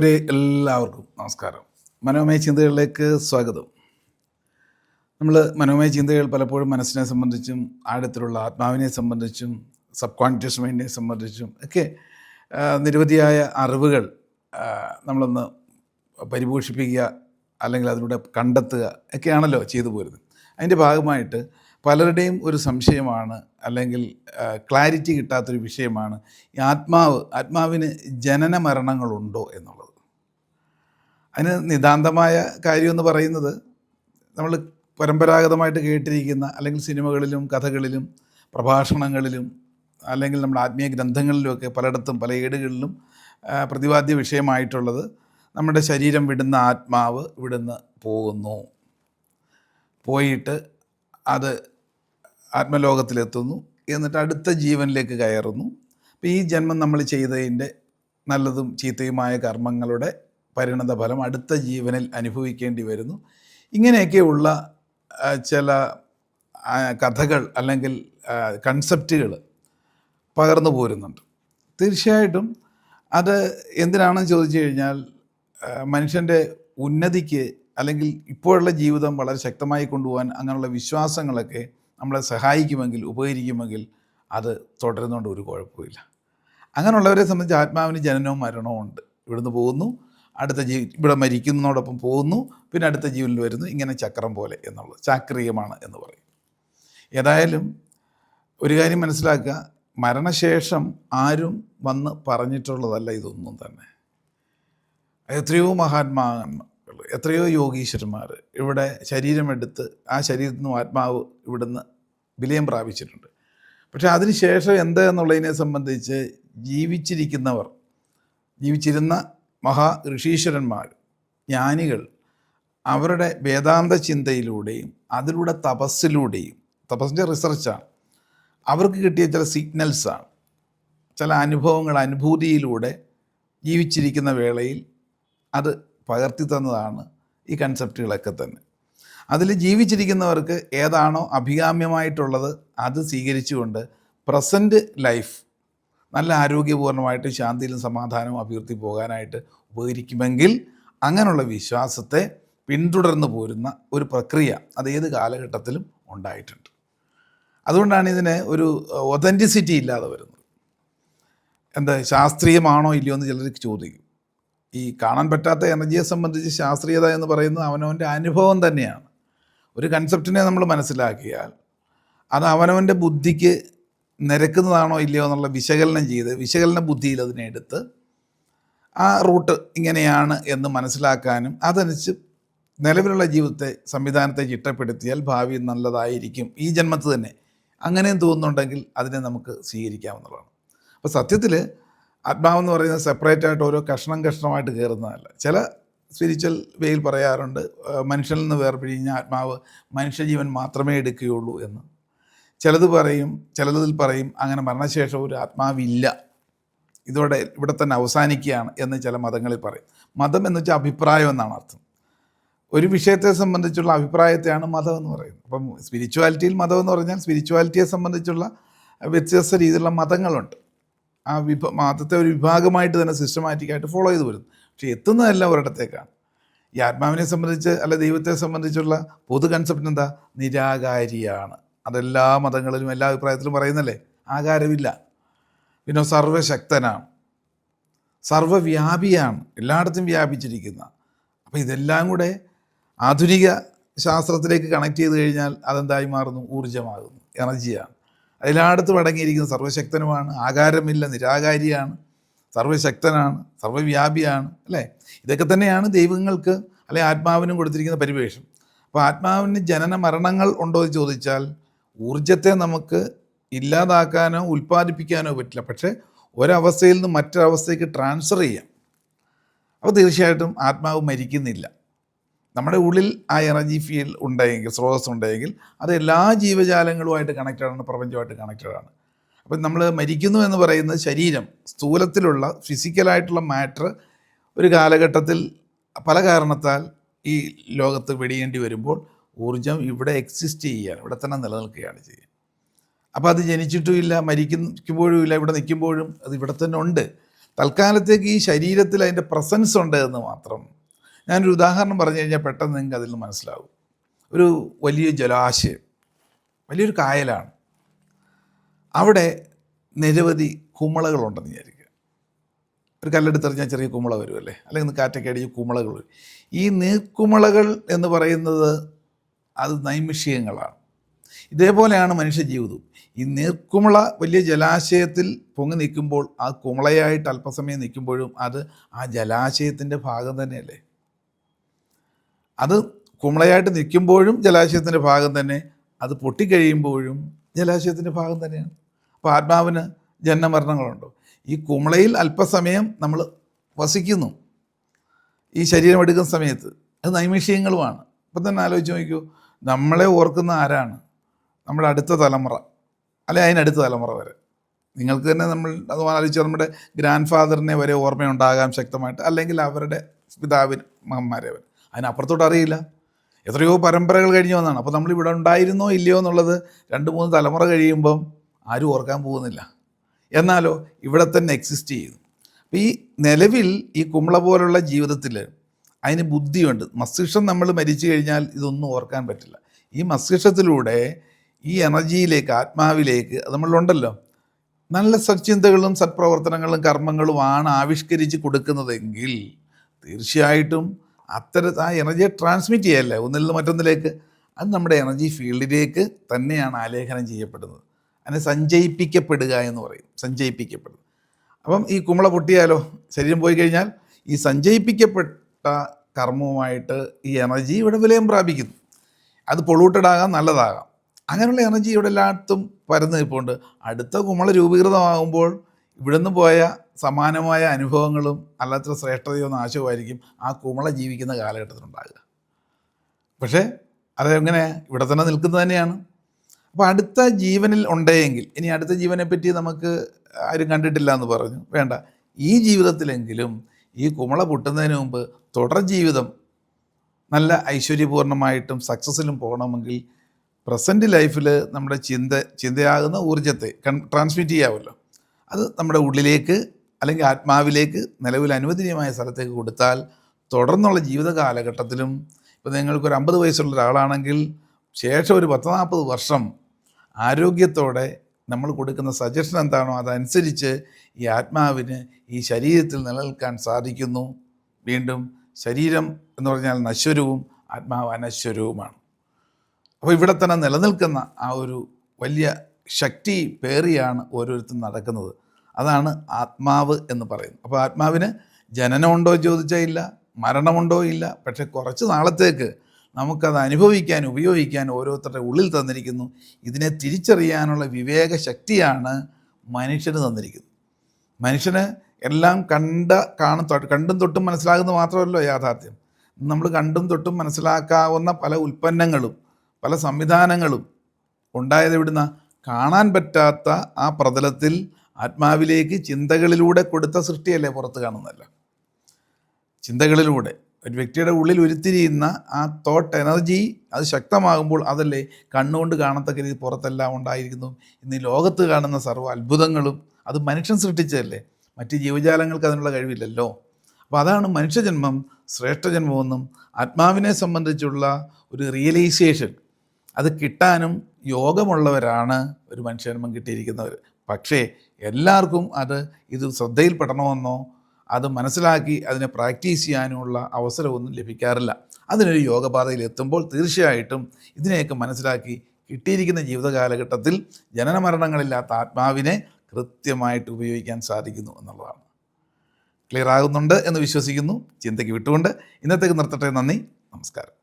പ്രിയമുള്ളവരെ എല്ലാവർക്കും നമസ്കാരം. മനോമയ ചിന്തകളിലേക്ക് സ്വാഗതം. നമ്മൾ മനോമയ ചിന്തകൾ പലപ്പോഴും മനസ്സിനെ സംബന്ധിച്ചും ആഴത്തിലുള്ള ആത്മാവിനെ സംബന്ധിച്ചും സബ് കോൺഷ്യസ് മൈൻഡിനെ സംബന്ധിച്ചും ഒക്കെ നിരവധിയായ അറിവുകൾ നമ്മളൊന്ന് പരിപോഷിപ്പിക്കുക അല്ലെങ്കിൽ അതിലൂടെ കണ്ടെത്തുക ഒക്കെയാണല്ലോ ചെയ്തു പോരുന്നത്. അതിന്റെ ഭാഗമായിട്ട് പലരുടെയും ഒരു സംശയമാണ് അല്ലെങ്കിൽ ക്ലാരിറ്റി കിട്ടാത്തൊരു വിഷയമാണ് ഈ ആത്മാവ് ആത്മാവിന് ജനന മരണങ്ങളുണ്ടോ എന്നുള്ളത്. അതിന് നിതാന്തമായ കാര്യമെന്ന് പറയുന്നത് നമ്മൾ പരമ്പരാഗതമായിട്ട് കേട്ടിരിക്കുന്ന അല്ലെങ്കിൽ സിനിമകളിലും കഥകളിലും പ്രഭാഷണങ്ങളിലും അല്ലെങ്കിൽ നമ്മുടെ ആത്മീയ ഗ്രന്ഥങ്ങളിലുമൊക്കെ പലയിടത്തും പല ഏടുകളിലും പ്രതിപാദ്യ വിഷയമായിട്ടുള്ളത് നമ്മുടെ ശരീരം വിടുന്ന ആത്മാവ് ഇവിടുന്ന് പോകുന്നു. പോയിട്ട് അത് ആത്മലോകത്തിലെത്തുന്നു. എന്നിട്ട് അടുത്ത ജീവനിലേക്ക് കയറുന്നു. അപ്പോൾ ഈ ജന്മം നമ്മൾ ചെയ്തതിന്റെ നല്ലതും ചീത്തയുമായ കർമ്മങ്ങളുടെ പരിണത ഫലം അടുത്ത ജീവനിൽ അനുഭവിക്കേണ്ടി വരുന്നു. ഇങ്ങനെയൊക്കെയുള്ള ചില കഥകൾ അല്ലെങ്കിൽ കൺസെപ്റ്റുകൾ പകർന്നു പോരുന്നുണ്ട്. തീർച്ചയായിട്ടും അത് എന്തിനാണെന്ന് ചോദിച്ചു കഴിഞ്ഞാൽ മനുഷ്യന്റെ ഉന്നതിക്ക് അല്ലെങ്കിൽ ഇപ്പോഴുള്ള ജീവിതം വളരെ ശക്തമായി കൊണ്ടുപോകാൻ അങ്ങനെയുള്ള വിശ്വാസങ്ങളൊക്കെ നമ്മളെ സഹായിക്കുമെങ്കിൽ ഉപകരിക്കുമെങ്കിൽ അത് തുടരുന്നതുകൊണ്ട് ഒരു കുഴപ്പമില്ല അങ്ങനെയുള്ളവരെ സംബന്ധിച്ച് ആത്മാവിന് ജനനവും മരണവും ഉണ്ട്. ഇവിടുന്ന് പോകുന്നു. അടുത്ത ജീവി ഇവിടെ മരിക്കുന്നതോടൊപ്പം പോകുന്നു പിന്നെ അടുത്ത ജീവനിൽ വരുന്നു. ഇങ്ങനെ ചക്രം പോലെ എന്നുള്ളത്. ചാക്രിയമാണ് എന്ന് പറയും. ഏതായാലും ഒരു കാര്യം മനസ്സിലാക്കുക. മരണശേഷം ആരും വന്ന് പറഞ്ഞിട്ടുള്ളതല്ല ഇതൊന്നും തന്നെ. എത്രയോ മഹാത്മാക്കൾ എത്രയോ യോഗീശ്വരന്മാർ ഇവിടെ ശരീരമെടുത്ത് ആ ശരീരത്തിൽ നിന്നും ആത്മാവ് ഇവിടുന്ന് വിലയം പ്രാപിച്ചിട്ടുണ്ട്. പക്ഷേ അതിനുശേഷം എന്താ എന്നുള്ളതിനെ സംബന്ധിച്ച് ജീവിച്ചിരിക്കുന്നവർ ജീവിച്ചിരുന്ന മഹാ ഋഷീശ്വരന്മാർ ജ്ഞാനികൾ അവരുടെ വേദാന്ത ചിന്തയിലൂടെയും അതിലൂടെ തപസ്സിലൂടെയും തപസ്സിന്റെ റിസർച്ചാണ് അവർക്ക് കിട്ടിയ ചില സിഗ്നൽസാണ് ചില അനുഭവങ്ങൾ അനുഭൂതിയിലൂടെ ജീവിച്ചിരിക്കുന്ന വേളയിൽ അത് പകർത്തി തന്നതാണ് ഈ കൺസെപ്റ്റുകളൊക്കെ തന്നെ. അതിൽ ജീവിച്ചിരിക്കുന്നവർക്ക് ഏതാണോ അഭികാമ്യമായിട്ടുള്ളത് അത് സ്വീകരിച്ചുകൊണ്ട് പ്രസന്റ് ലൈഫ് നല്ല ആരോഗ്യപൂർണമായിട്ട് ശാന്തിയിലും സമാധാനവും അഭിവൃദ്ധി പോകാനായിട്ട് ഉപകരിക്കുമെങ്കിൽ അങ്ങനെയുള്ള വിശ്വാസത്തെ പിന്തുടർന്ന് പോരുന്ന ഒരു പ്രക്രിയ അത് ഏത് കാലഘട്ടത്തിലും ഉണ്ടായിട്ടുണ്ട്. അതുകൊണ്ടാണ് ഇതിന് ഒരു ഒതന്റിസിറ്റി ഇല്ലാതെ വരുന്നത്. എന്താ ശാസ്ത്രീയമാണോ ഇല്ലയോ എന്ന് ചിലർ ചോദിക്കും. ഈ കാണാൻ പറ്റാത്ത എനർജിയെ സംബന്ധിച്ച് ശാസ്ത്രീയത എന്ന് പറയുന്നത് അവനവന്റെ അനുഭവം തന്നെയാണ്. ഒരു കൺസെപ്റ്റിനെ നമ്മൾ മനസ്സിലാക്കിയാൽ അത് അവനവന്റെ ബുദ്ധിക്ക് നിരക്കുന്നതാണോ ഇല്ലയോ എന്നുള്ള വിശകലനം ചെയ്ത് വിശകലന ബുദ്ധിയിൽ അതിനെ എടുത്ത് ആ റൂട്ട് ഇങ്ങനെയാണ് എന്ന് മനസ്സിലാക്കാനും അതനുസരിച്ച് നിലവിലുള്ള ജീവിതത്തെ സംവിധാനത്തെ ചിട്ടപ്പെടുത്തിയാൽ ഭാവി നല്ലതായിരിക്കും. ഈ ജന്മത്ത് തന്നെ അങ്ങനെയും തോന്നുന്നുണ്ടെങ്കിൽ അതിനെ നമുക്ക് സ്വീകരിക്കാവുന്നതാണ്. അപ്പോൾ സത്യത്തിൽ ആത്മാവെന്ന് പറയുന്നത് സെപ്പറേറ്റ് ആയിട്ട് ഓരോ കഷ്ണം കഷ്ണമായിട്ട് കയറുന്നതല്ല ചില സ്പിരിച്വൽ വേയിൽ പറയാറുണ്ട് മനുഷ്യനിൽ നിന്ന് വേർപിഴിഞ്ഞ ആത്മാവ് മനുഷ്യജീവൻ മാത്രമേ എടുക്കുകയുള്ളൂ എന്ന്. ചിലത് പറയും ചിലതിൽ പറയും അങ്ങനെ മരണശേഷം ഒരു ആത്മാവില്ല. ഇതോടെ ഇവിടെ തന്നെ അവസാനിക്കുകയാണ് എന്ന് ചില മതങ്ങളിൽ പറയും. മതം എന്ന് വെച്ചാൽ അഭിപ്രായം എന്നാണ് അർത്ഥം. ഒരു വിഷയത്തെ സംബന്ധിച്ചുള്ള അഭിപ്രായത്തെയാണ് മതം എന്ന് പറയുന്നത്. അപ്പം സ്പിരിച്വാലിറ്റിയിൽ മതം എന്ന് പറഞ്ഞാൽ സ്പിരിച്വാലിറ്റിയെ സംബന്ധിച്ചുള്ള വ്യത്യസ്ത രീതിയിലുള്ള മതങ്ങളുണ്ട്. ആ വിഭ മതത്തെ ഒരു വിഭാഗമായിട്ട് തന്നെ സിസ്റ്റമാറ്റിക്കായിട്ട് ഫോളോ ചെയ്ത് വരുന്നു. പക്ഷേ എത്തുന്നതെല്ലാം ഒരിടത്തേക്കാണ്. ഈ ആത്മാവിനെ സംബന്ധിച്ച് അല്ല ദൈവത്തെ സംബന്ധിച്ചുള്ള പൊതു കൺസെപ്റ്റ് എന്താ? നിരാകാരിയാണ്. അതെല്ലാ മതങ്ങളിലും എല്ലാ അഭിപ്രായത്തിലും പറയുന്നല്ലേ? ആകാരമില്ല. പിന്നെ സർവശക്തനാണ്. സർവവ്യാപിയാണ്. എല്ലായിടത്തും വ്യാപിച്ചിരിക്കുന്ന. അപ്പോൾ ഇതെല്ലാം കൂടെ ആധുനിക ശാസ്ത്രത്തിലേക്ക് കണക്ട് ചെയ്ത് കഴിഞ്ഞാൽ അതെന്തായി മാറുന്നു? ഊർജമാകുന്നു. എനർജിയാണ്. എല്ലായിടത്തും അടങ്ങിയിരിക്കുന്ന സർവശക്തനുമാണ്. ആകാരമില്ല നിരാകാരിയാണ്. സർവശക്തനാണ് സർവവ്യാപിയാണ് അല്ലേ? ഇതൊക്കെ തന്നെയാണ് ദൈവങ്ങൾക്ക് അല്ലെ ആത്മാവിനും കൊടുത്തിരിക്കുന്ന പരിവേഷം. അപ്പോൾ ആത്മാവിന് ജനന മരണങ്ങൾ ഉണ്ടോ എന്ന് ചോദിച്ചാൽ ഊർജത്തെ നമുക്ക് ഇല്ലാതാക്കാനോ ഉൽപ്പാദിപ്പിക്കാനോ പറ്റില്ല. പക്ഷേ ഒരവസ്ഥയിൽ നിന്ന് മറ്റൊരവസ്ഥയ്ക്ക് ട്രാൻസ്ഫർ ചെയ്യാം. അപ്പോൾ തീർച്ചയായിട്ടും ആത്മാവ് മരിക്കുന്നില്ല. നമ്മുടെ ഉള്ളിൽ ആ എനർജി ഫീൽഡ് ഉണ്ടെങ്കിൽ സ്രോതസ് ഉണ്ടെങ്കിൽ അത് എല്ലാ ജീവജാലങ്ങളുമായിട്ട് കണക്റ്റഡ് ആണ് പ്രപഞ്ചമായിട്ട് കണക്റ്റഡ് ആണ്. അപ്പം നമ്മൾ മരിക്കുന്നു എന്ന് പറയുന്നത് ശരീരം സ്ഥൂലത്തിലുള്ള ഫിസിക്കലായിട്ടുള്ള മാറ്റർ ഒരു കാലഘട്ടത്തിൽ പല കാരണത്താൽ ഈ ലോകത്ത് വെടിയേണ്ടി വരുമ്പോൾ ഊർജം ഇവിടെ എക്സിസ്റ്റ് ചെയ്യുകയാണ് ഇവിടെ തന്നെ നിലനിൽക്കുകയാണ് ചെയ്യുക. അപ്പോൾ അത് ജനിച്ചിട്ടും ഇല്ല മരിക്കുമ്പോഴും ഇല്ല ഇവിടെ നിൽക്കുമ്പോഴും അത് ഇവിടെ തന്നെ ഉണ്ട്. തൽക്കാലത്തേക്ക് ഈ ശരീരത്തിൽ അതിന്റെ പ്രസൻസ് ഉണ്ട് എന്ന് മാത്രം ഞാനൊരു ഉദാഹരണം പറഞ്ഞു കഴിഞ്ഞാൽ പെട്ടെന്ന് നിങ്ങൾക്ക് അതിൽ നിന്ന് മനസ്സിലാവും. ഒരു വലിയ ജലാശയം വലിയൊരു കായലാണ്. അവിടെ നിരവധി കുമ്മളകളുണ്ടെന്ന് വിചാരിക്കുക. ഒരു കല്ലെടുത്തെറിഞ്ഞാൽ ചെറിയ കുമ്മള വരുമല്ലേ? അല്ലെങ്കിൽ കാറ്റൊക്കെ അടിച്ച് കുമ്മളകൾ ഈ നീർക്കുമ്മളകൾ എന്ന് പറയുന്നത് അത് നൈമിഷികങ്ങളാണ്. ഇതേപോലെയാണ് മനുഷ്യ ജീവിതവും. ഈ നീർക്കുമള വലിയ ജലാശയത്തിൽ പൊങ്ങി നിൽക്കുമ്പോൾ ആ കുമളയായിട്ട് അല്പസമയം നിൽക്കുമ്പോഴും അത് ആ ജലാശയത്തിന്റെ ഭാഗം തന്നെയല്ലേ? അത് കുമളയായിട്ട് നിൽക്കുമ്പോഴും ജലാശയത്തിന്റെ ഭാഗം തന്നെ അത് പൊട്ടിക്കഴിയുമ്പോഴും ജലാശയത്തിന്റെ ഭാഗം തന്നെയാണ്. അപ്പോൾ ആത്മാവിന് ജന്മമരണങ്ങളുണ്ടോ ഈ കുമളയിൽ അല്പസമയം നമ്മൾ വസിക്കുന്നു. ഈ ശരീരം എടുക്കുന്ന സമയത്ത് അത് നൈമിഷികങ്ങളുമാണ്. ഇപ്പം തന്നെ ആലോചിച്ച് നോക്കൂ നമ്മളെ ഓർക്കുന്ന ആരാണ്? നമ്മുടെ അടുത്ത തലമുറ. അല്ലെ അതിനടുത്ത തലമുറ വരെ. നിങ്ങൾക്ക് തന്നെ നമ്മൾ അത് ആലോചിച്ചാൽ നമ്മുടെ ഗ്രാൻഡ് ഫാദറിനെ വരെ ഓർമ്മയുണ്ടാകാം ശക്തമായിട്ട് അല്ലെങ്കിൽ അവരുടെ പിതാവിന് മഹന്മാരെ വരെ അതിനപ്പുറത്തോട്ട് അറിയില്ല. എത്രയോ പരമ്പരകൾ കഴിഞ്ഞു വന്നാണ്. അപ്പോൾ നമ്മൾ ഇവിടെ ഉണ്ടായിരുന്നോ ഇല്ലയോ എന്നുള്ളത് രണ്ട് മൂന്ന് തലമുറ കഴിയുമ്പം ആരും ഓർക്കാൻ പോകുന്നില്ല. എന്നാലോ ഇവിടെ തന്നെ എക്സിസ്റ്റ് ചെയ്യുന്നു. അപ്പോൾ ഈ നിലവിൽ ഈ കുമ്പള പോലുള്ള ജീവിതത്തിൽ അതിന് ബുദ്ധിയുണ്ട്. മസ്തിഷ്കം നമ്മൾ മരിച്ചു കഴിഞ്ഞാൽ ഇതൊന്നും ഓർക്കാൻ പറ്റില്ല. ഈ മസ്തിഷ്കത്തിലൂടെ ഈ എനർജിയിലേക്ക് ആത്മാവിലേക്ക് അത് നമ്മളുണ്ടല്ലോ നല്ല സച്ചിന്തകളും സത്പ്രവർത്തനങ്ങളും കർമ്മങ്ങളുമാണ് ആവിഷ്കരിച്ച് കൊടുക്കുന്നതെങ്കിൽ തീർച്ചയായിട്ടും അത്തരം ആ എനർജിയെ ട്രാൻസ്മിറ്റ് ചെയ്യല്ലേ? ഒന്നിൽ നിന്ന് മറ്റൊന്നിലേക്ക്. അത് നമ്മുടെ എനർജി ഫീൽഡിലേക്ക് തന്നെയാണ് ആലേഖനം ചെയ്യപ്പെടുന്നത്. അതിനെ സഞ്ചയിപ്പിക്കപ്പെടുക എന്ന് പറയും. സഞ്ചയിപ്പിക്കപ്പെടുന്നത്. അപ്പം ഈ കുമ്പള പൊട്ടിയാലോ? ശരീരം പോയി കഴിഞ്ഞാൽ ഈ സഞ്ചയിപ്പിക്കപ്പെട്ട കർമ്മവുമായിട്ട് ഈ എനർജി ഇവിടെ വിലയം പ്രാപിക്കുന്നു. അത് പൊളൂട്ടഡ് ആകാം നല്ലതാകാം. അങ്ങനെയുള്ള എനർജി ഇവിടെ എല്ലായിടത്തും പരന്ന് നിൽപ്പുണ്ട്. അടുത്ത കുമള രൂപീകൃതമാകുമ്പോൾ ഇവിടുന്ന് പോയ സമാനമായ അനുഭവങ്ങളും അല്ലാത്ത ശ്രേഷ്ഠതയോ നാശവുമായിരിക്കും ആ കുമള ജീവിക്കുന്ന കാലഘട്ടത്തിലുണ്ടാകുക പക്ഷേ അതെങ്ങനെ ഇവിടെ തന്നെ നിൽക്കുന്നത് തന്നെയാണ്. അപ്പോൾ അടുത്ത ജീവനിൽ ഉണ്ടെങ്കിൽ ഇനി അടുത്ത ജീവനെപ്പറ്റി നമുക്ക് ആരും കണ്ടിട്ടില്ല എന്ന് പറഞ്ഞു. വേണ്ട. ഈ ജീവിതത്തിലെങ്കിലും ഈ കുമള പൊട്ടുന്നതിന് മുമ്പ് തുടർ ജീവിതം നല്ല ഐശ്വര്യപൂർണമായിട്ടും സക്സസ്സിലും പോകണമെങ്കിൽ പ്രസന്റ് ലൈഫിൽ നമ്മുടെ ചിന്ത ചിന്തയാകുന്ന ഊർജത്തെ കൺ ട്രാൻസ്മിറ്റ് ചെയ്യാമല്ലോ. അത് നമ്മുടെ ഉള്ളിലേക്ക് അല്ലെങ്കിൽ ആത്മാവിലേക്ക് നിലവിൽ അനുവദനീയമായ സ്ഥലത്തേക്ക് കൊടുത്താൽ തുടർന്നുള്ള ജീവിത കാലഘട്ടത്തിലും ഇപ്പോൾ നിങ്ങൾക്കൊരു അമ്പത് വയസ്സുള്ള ഒരാളാണെങ്കിൽ ശേഷം ഒരു പത്ത് നാൽപ്പത് വർഷം ആരോഗ്യത്തോടെ നമ്മൾ കൊടുക്കുന്ന സജഷൻ എന്താണോ അതനുസരിച്ച് ഈ ആത്മാവിന് ഈ ശരീരത്തിൽ നിലനിൽക്കാൻ സാധിക്കുന്നു. വീണ്ടും ശരീരം എന്ന് പറഞ്ഞാൽ നശ്വരവും ആത്മാവ് അനശ്വരവുമാണ്. അപ്പോൾ ഇവിടെ തന്നെ നിലനിൽക്കുന്ന ആ ഒരു വലിയ ശക്തി പേറിയാണ് ഓരോരുത്തരും നടക്കുന്നത്. അതാണ് ആത്മാവ് എന്ന് പറയുന്നത്. അപ്പോൾ ആത്മാവിന് ജനനമുണ്ടോ ചോദിച്ചാൽ ഇല്ല മരണമുണ്ടോ ഇല്ല പക്ഷെ കുറച്ച് നാളത്തേക്ക് നമുക്കത് അനുഭവിക്കാൻ ഉപയോഗിക്കാൻ ഓരോരുത്തരുടെ ഉള്ളിൽ തന്നിരിക്കുന്നു. ഇതിനെ തിരിച്ചറിയാനുള്ള വിവേക ശക്തിയാണ് മനുഷ്യന് തന്നിരിക്കുന്നത്. മനുഷ്യന് എല്ലാം കണ്ട കാണും കണ്ടും തൊട്ടും മനസ്സിലാകുന്നത് മാത്രമല്ലോ യാഥാർത്ഥ്യം. നമ്മൾ കണ്ടും തൊട്ടും മനസ്സിലാക്കാവുന്ന പല ഉൽപ്പന്നങ്ങളും പല സംവിധാനങ്ങളും ഉണ്ടായത് ഇവിടുന്ന കാണാൻ പറ്റാത്ത ആ പ്രതലത്തിൽ ആത്മാവിലേക്ക് ചിന്തകളിലൂടെ കൊടുത്ത സൃഷ്ടിയല്ലേ പുറത്ത് കാണുന്നതല്ല. ചിന്തകളിലൂടെ. ഒരു വ്യക്തിയുടെ ഉള്ളിൽ ഉരുത്തിരിയുന്ന ആ തോട്ട് എനർജി അത് ശക്തമാകുമ്പോൾ അതല്ലേ കണ്ണുകൊണ്ട് കാണത്തക്ക രീതി പുറത്തെല്ലാം ഉണ്ടായിരിക്കുന്നു. ഇന്ന് ഈ ലോകത്ത് കാണുന്ന സർവ അത്ഭുതങ്ങളും അത് മനുഷ്യൻ സൃഷ്ടിച്ചതല്ലേ? മറ്റ് ജീവജാലങ്ങൾക്ക് അതിനുള്ള കഴിവില്ലല്ലോ. അപ്പോൾ അതാണ് മനുഷ്യജന്മം ശ്രേഷ്ഠജന്മമെന്നും ആത്മാവിനെ സംബന്ധിച്ചുള്ള ഒരു റിയലൈസേഷൻ അത് കിട്ടാനും യോഗമുള്ളവരാണ് ഒരു മനുഷ്യജന്മം കിട്ടിയിരിക്കുന്നവർ പക്ഷേ എല്ലാവർക്കും അത് ഇത് ശ്രദ്ധയിൽപ്പെടണമെന്നോ അത് മനസ്സിലാക്കി അതിനെ പ്രാക്ടീസ് ചെയ്യാനുള്ള അവസരമൊന്നും ലഭിക്കാറില്ല. അതിനൊരു യോഗപാതയിൽ എത്തുമ്പോൾ തീർച്ചയായിട്ടും ഇതിനെയൊക്കെ മനസ്സിലാക്കി കിട്ടിയിരിക്കുന്ന ജീവിത കാലഘട്ടത്തിൽ ജനന മരണങ്ങളില്ലാത്ത ആത്മാവിനെ കൃത്യമായിട്ട് ഉപയോഗിക്കാൻ സാധിക്കുന്നു എന്നുള്ളതാണ്. ക്ലിയർ ആകുന്നുണ്ട് എന്ന് വിശ്വസിക്കുന്നു. ചിന്തയ്ക്ക് വിട്ടുകൊണ്ട് ഇന്നത്തേക്ക് നിർത്തട്ടെ. നന്ദി. നമസ്കാരം.